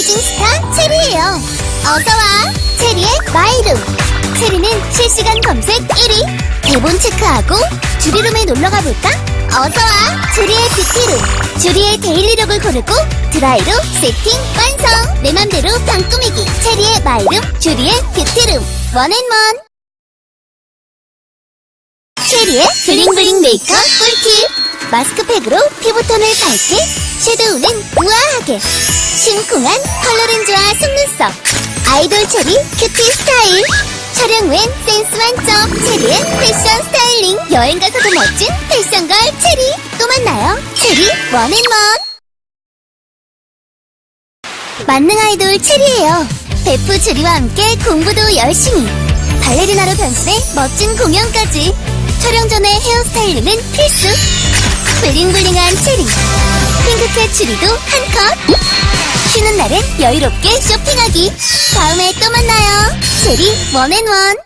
라이징 스타 체리예요. 어서와 체리의 마이룸. 체리는 실시간 검색 1위. 대본 체크하고 주리룸에 놀러가 볼까? 어서와 주리의 뷰티룸. 주리의 데일리룩을 고르고 드라이로 세팅 완성. 내 맘대로 방 꾸미기. 체리의 마이룸, 주리의 뷰티룸. 원앤원. 체리의 블링블링 메이크업 꿀팁. 마스크팩으로 피부톤을 밝게, 섀도우는 우아하게, 심쿵한 컬러렌즈와 속눈썹, 아이돌 체리 큐티 스타일, 촬영 후엔 센스 만점, 체리의 패션 스타일링, 여행 가서도 멋진 패션걸 체리, 또 만나요, 체리 원앤원. 만능 아이돌 체리예요. 베프 주리와 함께 공부도 열심히, 발레리나로 변신해 멋진 공연까지, 촬영 전에 헤어스타일링은 필수. 블링블링한 체리. 핑크캣 추리도 한 컷. 날엔 여유롭게 쇼핑하기. 다음에 또 만나요. 체리 원앤원.